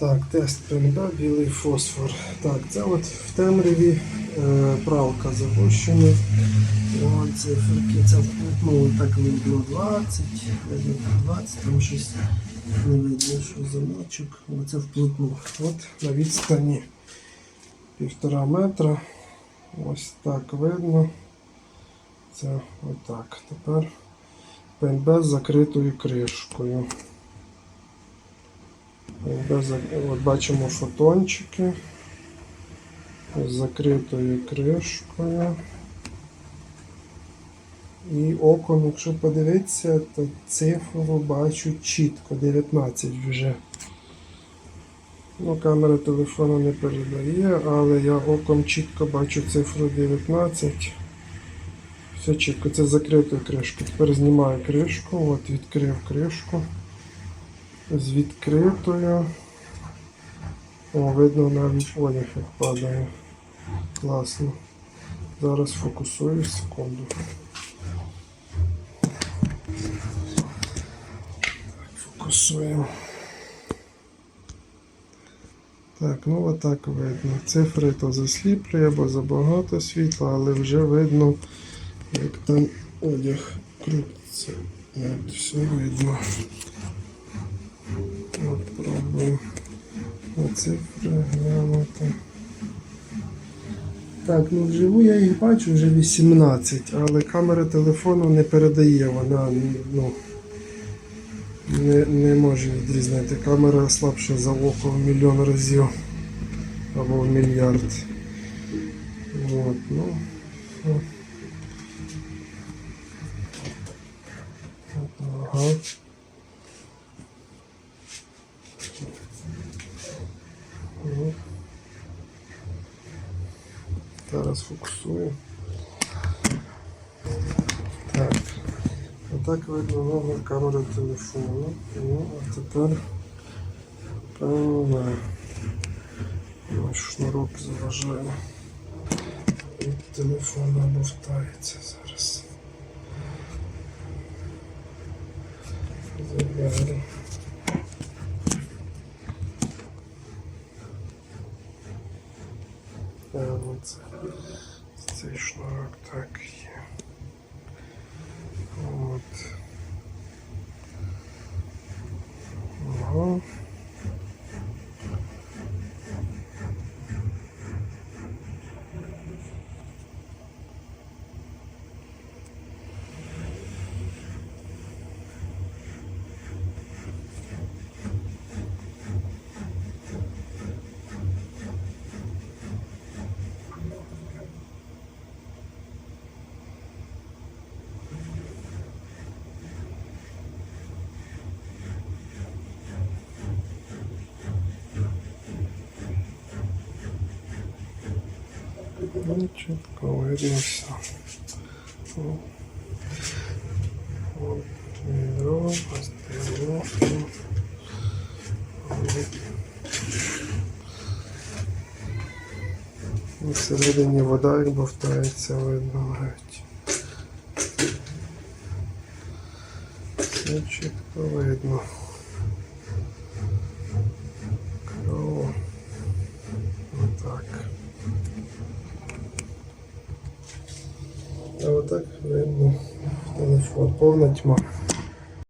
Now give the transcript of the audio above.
Так, тест ПНБ, білий фосфор. Так, це от в темряві е, правка загущена. О, циферки, це ну, так видно 20, 20, там щось не видно, що замочок. Оце вплотну. От на відстані півтора метра. Ось так видно. Це отак. Тепер ПНБ з закритою кришкою. От бачимо фотончики з закритою кришкою. І оком, якщо подивитися, то цифру бачу чітко, 19 вже. Ну, камера телефону не передає, але я оком чітко бачу цифру 19. Все чітко, це закритою кришкою. Тепер знімаю кришку, от відкрив кришку. З відкритою. О, видно навіть одяг як падає. Класно. Зараз фокусую секунду. Фокусуємо. Так, ну отак видно. Цифри то засліплює, бо забагато світла, але вже видно, як там одяг крутиться. Все видно. На цифри глянути. Так, ну вживу я їх бачу вже 18, але камера телефону не передає, вона ну, не, не може відрізнити. Камера слабша за око в мільйон разів або в мільярд. От, ну. Ага. Ну. Зараз фокусую. Так. Отак видно номер камери телефону. Ну, а тепер певно наш шнурок заважає. Від телефона бовтається зараз. Заберу. А. Цей шнурок так є. От. Ага. Ну, чітко видно все. От відро, ось. І Всередині вода як бовтається, видно навіть. Все чітко видно. Кльово. Отак. А отак видно телефон. Повна тьма.